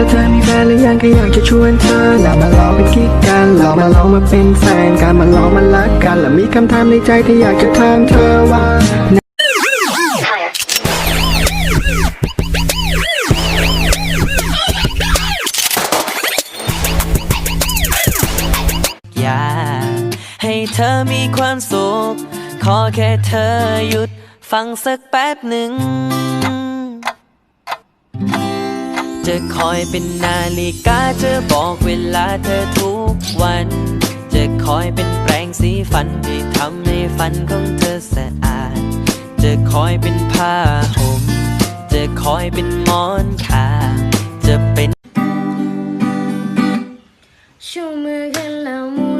ถ้าเธอมีแฟนหรือยังก็อยากจะชวนเธอน่ามาลองเป็นกิ๊กกันลองมาลองมาเป็นแฟนกันมาลองมารักกัน และมีคำถามในใจที่อยากจะถามเธอว่า อยากให้เธอมีความสุข ขอแค่เธอหยุดฟังสักแป๊บหนึ่ง จะคอยเป็นนาฬิกาจะบอกเวลาเธอทุกวัน จะคอยเป็นแปรงสีฟันที่ทำให้ฟันของเธอสะอาด จะคอยเป็นผ้าห่ม จะคอยเป็นหมอนข้างจะเป็นชูมือกันแล้วมู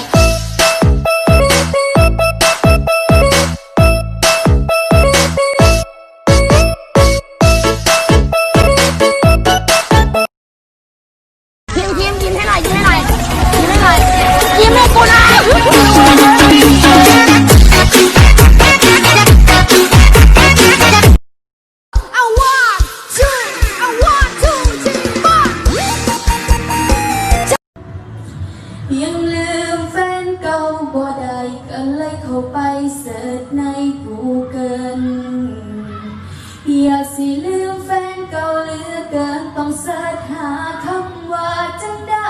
ลืมแฟนเก่าเหลือเกินต้องเสิร์ชหาคำว่าจังได้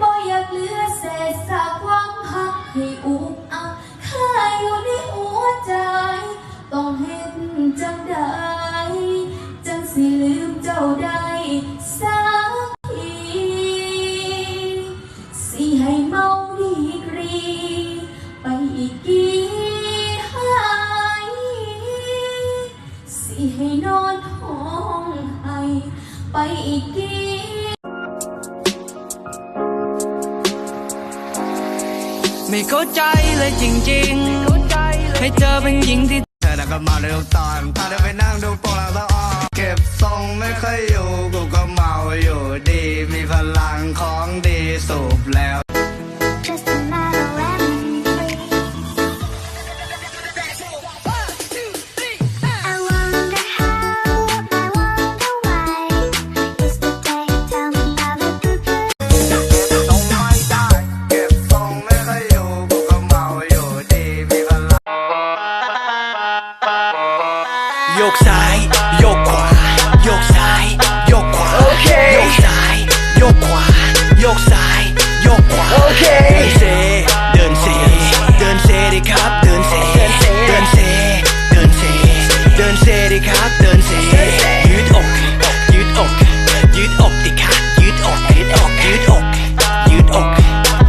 บ่อยากเหลือเศษซากความหักให้อุกอักค่าอยู่ในหัวใจ ต้องเห็นจังได้จังสิลืมเจ้าได้ อีกกี่ไม่เข้าใจเลยจริงๆ ให้เจอเป็นหญิงที่เธอน่ะก็เมาในทุกตอนพาเธอไปนั่งดูโปรงลางสะออนเก็บทรงไม่ค่อยอยู่ กูก็เมาอยู่ดี มีพลังของดีสูบแล้ว กซ้ายโยกขวาโยกซ้ายโยกขวาโอเคโยกซ้ายโยกขวาโยกซ้ายโยกขวาโอเคเดินเซเดินเซเดินเซดิครับเดินเซเดินเซเดินเซเดินเซดิครับเดินเซยืดอกยืดอกยืดอกดิครับยืดอกยืดอกยืดอกยืดอก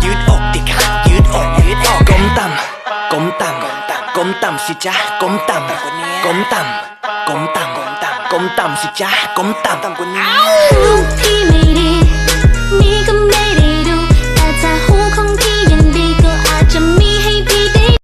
ยืดอกดิครับยืดอกยืดอกก้มต่ำก้มต่ำก้มต่ำสิจ๊ะก้มต่ำก้มต่ำ ก้มต่ำก้มต่ำสิจ๊ะก้มต่